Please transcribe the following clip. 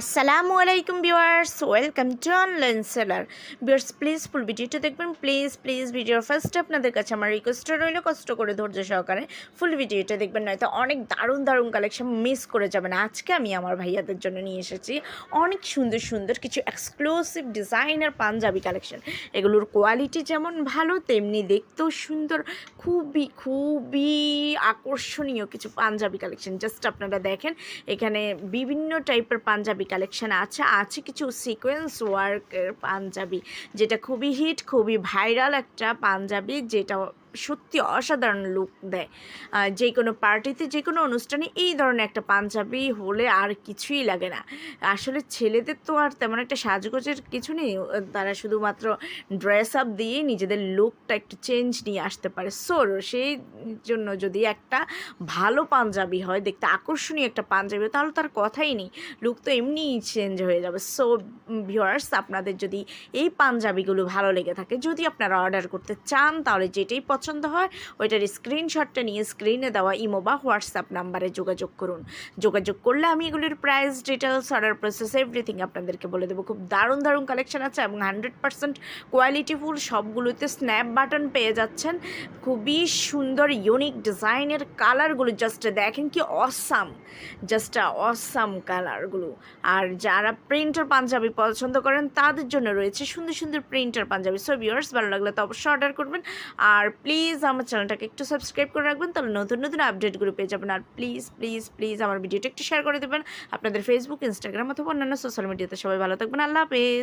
আসসালামু আলাইকুম viewers welcome to online seller viewers please full ভিডিওটা দেখবেন। প্লিজ প্লিজ ভিডিওর ফার্স্ট আপনাদের কাছে আমার রিকোয়েস্ট রইল, কষ্ট করে ধৈর্য সহকারে ফুল ভিডিওটা দেখবেন। নয়তো অনেক দারুণ দারুণ কালেকশন মিস করে যাবেন। আজকে আমি আমার ভাইয়াদের জন্য নিয়ে এসেছি অনেক সুন্দর সুন্দর কিছু এক্সক্লুসিভ ডিজাইনার পাঞ্জাবি কালেকশন এগুলোর কোয়ালিটি যেমন ভালো, তেমনি দেখতেও সুন্দর। খুবই খুবই আকর্ষণীয় কিছু পাঞ্জাবি কালেকশন জাস্ট আপনারা দেখেন, এখানে বিভিন্ন টাইপের পাঞ্জাবি কালেকশন আছে আছে কিছু সিকোয়েন্স ওয়ার্কের পাঞ্জাবি, যেটা খুবই হিট খুবই ভাইরাল একটা পাঞ্জাবি যেটা সত্যি অসাধারণ লুক দেয়। যে কোনো পার্টিতে যে কোনো অনুষ্ঠানে এই ধরনের একটা পাঞ্জাবি হলে আর কিছুই লাগে না। আসলে ছেলেদের তো আর তেমন একটা সাজগোজের কিছু নেই। তারা শুধুমাত্র ড্রেস আপ দিয়ে নিজেদের লুকটা একটু চেঞ্জ নিয়ে আসতে পারে। সো সেই জন্য যদি একটা ভালো পাঞ্জাবি হয় দেখতে আকর্ষণীয় একটা পাঞ্জাবি হয়, তাহলে তার কথাই নেই। লুক তো এমনিই চেঞ্জ হয়ে যাবে। সো ভিউয়ার্স আপনাদের যদি এই পাঞ্জাবিগুলো ভালো লেগে থাকে যদি আপনারা অর্ডার করতে চান তাহলে যেটাই হয়, ওইটার স্ক্রিনশটটা নিয়ে স্ক্রিনে দেওয়া ইমো বা হোয়াটসঅ্যাপ নাম্বারে যোগাযোগ করুন। যোগাযোগ করলে আমি এগুলির price details order process everything আপনাদেরকে বলে দেবো। খুব দারুণ দারুণ কালেকশন আছে এবং হান্ড্রেড পার্সেন্ট কোয়ালিটিফুল সবগুলোতে স্ন্যাপ বাটন পেয়ে যাচ্ছেন। খুবই সুন্দর ইউনিক ডিজাইনের কালারগুলো জাস্ট দেখেন কি অসাম জাস্ট অসাম কালারগুলো আর যারা প্রিন্টার পাঞ্জাবি পছন্দ করেন, তাদের জন্য রয়েছে সুন্দর সুন্দর প্রিন্টার পাঞ্জাবি। সো ভিউয়ার্স ভালো লাগলে তো অবশ্যই অর্ডার করবেন। আর প্লিজ আমার চ্যানেলটাকে একটু সাবস্ক্রাইব করে রাখবেন, তাহলে নতুন নতুন আপডেটগুলো পেয়ে যাবেন। আর প্লিজ প্লিজ প্লিজ আমার ভিডিওটা একটু শেয়ার করে দেবেন। আপনাদের ফেসবুক ইনস্টাগ্রাম অথবা অন্যান্য সোশ্যাল মিডিয়াতে সবাই ভালো থাকবেন। আল্লাহ হাফেজ।